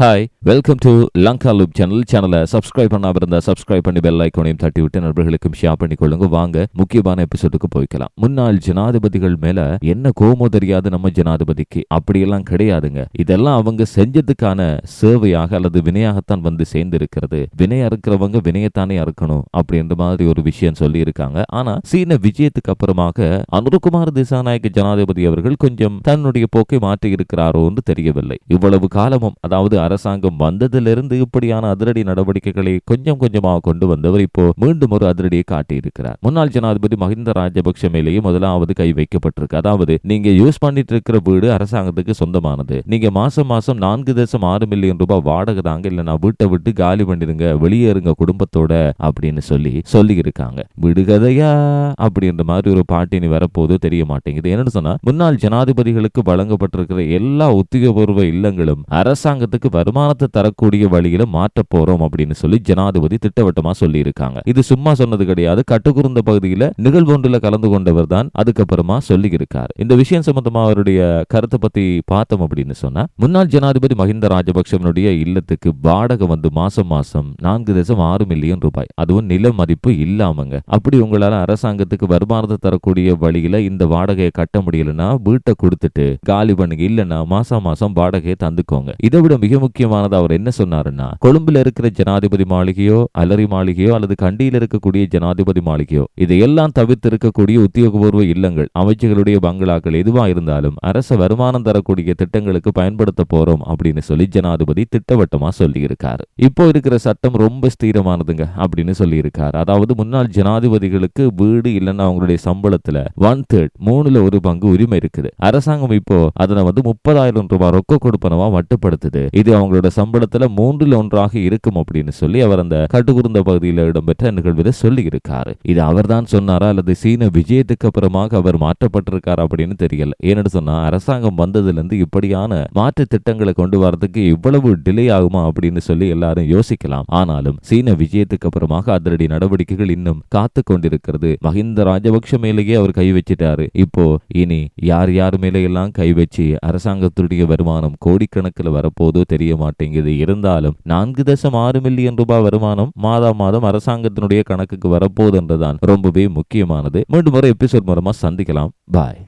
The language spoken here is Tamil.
Hi welcome to Lanka loop channel சேனலை சப்ஸ்கிரைப் பண்ணாம இருந்தா சப்ஸ்கிரைப் பண்ணி பெல் ஐக்கோனையும் தட்டி விட்டு நண்பர்களுக்கும் ஷேர் பண்ணி கொள்ளுங்க. வாங்க முக்கியமான எபிசோடுக்கு போய்க்கலாம். முன்னாள் ஜனாதிபதிகள் மேல என்ன கோமோ தெரியாது நம்ம ஜனாதிபதிக்கு. அப்படியெல்லாம் கிடையாதுங்க. இதெல்லாம் அவங்க செஞ்சதுக்கான சேவையாக அல்லது வினையாகத்தான் வந்து சேர்ந்து இருக்கிறது வினை அறுக்கிறவங்க வினையத்தானே அறுக்கணும் அப்படின்ற மாதிரி ஒரு விஷயம் சொல்லி இருக்காங்க ஆனா சீன விஜயத்துக்கு அப்புறமாக அனுருகுமார் திசாநாயக்க ஜனாதிபதி அவர்கள் கொஞ்சம் தன்னுடைய போக்கை மாற்றி இருக்கிறாரோன்னு தெரியவில்லை. இவ்வளவு காலமும் அதாவது அரசாங்கம் வந்ததிலிருந்து இப்படியான அதிரடி நடவடிக்கைகளை கொஞ்சம் கொஞ்சமாக கொண்டு வந்தவர் இப்போ மீண்டும் ஒரு அதிரடியை காட்டியிருக்கிறார். முன்னாள் ஜனாதிபதி மஹிந்த ராஜபக்ஷ மேலேயே முதலாவது கை வைக்கப்பட்டிருக்கு. அதாவது நீங்க யூஸ் பண்ணிட்டு இருக்கிற வீடு அரசாங்கத்துக்கு சொந்தமானது. நீங்க மாசம் மாசம் நான்கு தசம் ஆறு மில்லியன் ரூபாய் வாடகை தாங்க இல்ல நான் வீட்டை விட்டு காலி பண்ணிருங்க வெளியேறுங்க குடும்பத்தோட அப்படின்னு சொல்லி சொல்லி இருக்காங்க விடுகதையா? அப்படின்ற மாதிரி ஒரு பாட்டினி வரப்போது தெரிய மாட்டேங்குது. என்னன்னு சொன்னா முன்னாள் ஜனாதிபதிகளுக்கு வழங்கப்பட்டிருக்கிற எல்லா உத்தியோகபூர்வ இல்லங்களும் அரசாங்கத்துக்கு வருமானத்தை தரக்கூடிய வழியில மாற்ற போறோம் அப்படின்னு சொல்லி ஜனாதிபதி திட்டவட்டமா சொல்லி இருக்காங்க இது சும்மா சொன்னது கிடையாது. கட்டுக்குருந்த பகுதியில நிகழ்வொன்றில் கலந்து கொண்டவர் தான் அதுக்கப்புறமா சொல்லி இருக்காரு இந்த விஷயம் சம்பந்தமா அவருடைய கருத்தை பத்தி பார்த்தோம் அப்படின்னு சொன்னா முன்னாள் ஜனாதிபதி மஹிந்த ராஜபக்சவனுடைய இல்லத்துக்கு வாடகை வந்து மாசம் மாசம் நான்கு தசம் ஆறு மில்லியன் ரூபாய். அதுவும் நில மதிப்பு இல்லாமங்க. அப்படி உங்களால அரசாங்கத்துக்கு வருமானத்தை தரக்கூடிய வழியில இந்த வாடகையை கட்ட முடியலன்னா வீட்டை கொடுத்துட்டு காலி பண்ணுங்க இல்லைன்னா மாசம் மாசம் வாடகையை தந்துக்கோங்க. இதை விட மிக முக்கியமானது. அவர் என்ன சொன்னாருன்னா கொழும்புல இருக்கிற ஜனாதிபதி மாளிகையோ அலரி மாளிகையோ அல்லது கண்டியில் இருக்கக்கூடிய ஜனாதிபதி மாளிகையோ இதையெல்லாம் தவிர்த்து இருக்கக்கூடிய உத்தியோகபூர்வ இல்லங்கள் அமைச்சர்களுடைய பங்களாக்கள் எதுவா இருந்தாலும் அரச வருமானம் தரக்கூடிய திட்டங்களுக்கு பயன்படுத்த போறோம் அப்படின்னு சொல்லி ஜனாதிபதி திட்டவட்டமா சொல்லி இருக்காரு இப்போ இருக்கிற சட்டம் ரொம்ப ஸ்தீரமானதுங்க அப்படின்னு சொல்லி இருக்காரு அதாவது முன்னாள் ஜனாதிபதிகளுக்கு வீடு இல்லைன்னா அவங்களுடைய சம்பளத்துல ஒன் தேர்ட் மூணுல ஒரு பங்கு உரிமை இருக்குது. அரசாங்கம் இப்போ அதனை வந்து முப்பதாயிரம் ரூபாய் ரொக்க கொடுப்பனவா மட்டுப்படுத்துது. இது அவங்களோட சம்பளத்துல மூன்றில் ஒன்றாக இருக்கும் அப்படின்னு சொல்லி அவர் அந்த கட்டுகுருந்த பகுதியில் இடம்பெற்ற நிகழ்வில் சொல்லி இருக்காரு இது அவர்தான் சொன்னாரா? அல்லது சீன விஜயத்துக்கு அப்புறமாக அவர் மாற்றப்பட்டிருக்காரா அப்படின்னு தெரியல. ஏன்னு சொன்னா அரசாங்கம் வந்ததுல இருந்து இப்படியான மாற்று திட்டங்களை கொண்டு வரதுக்கு இவ்வளவு டிலே ஆகுமா அப்படின்னு சொல்லி எல்லாரும் யோசிக்கலாம். ஆனாலும் சீன விஜயத்துக்கு அப்புறமாக அதிரடி நடவடிக்கைகள் இன்னும் காத்து கொண்டிருக்கிறது. மஹிந்த ராஜபக்ஷ மேலேயே அவர் கை வச்சிட்டாரு. இப்போ இனி யார் யார் மேலே எல்லாம் கை வச்சு அரசாங்கத்துடைய வருமானம் கோடிக்கணக்கில் வரப்போதோ தெரிய மாட்டேங்குது. இருந்தாலும் நான்கு தசம் ஆறு மில்லியன் ரூபாய் வருமானம் மாதா மாதம் அரசாங்கத்தினுடைய கணக்குக்கு வரப்போகுதுன்றதான் ரொம்பவே முக்கியமானது. மீண்டும் ஒரு எபிசோட் மூலமா சந்திக்கலாம். பாய்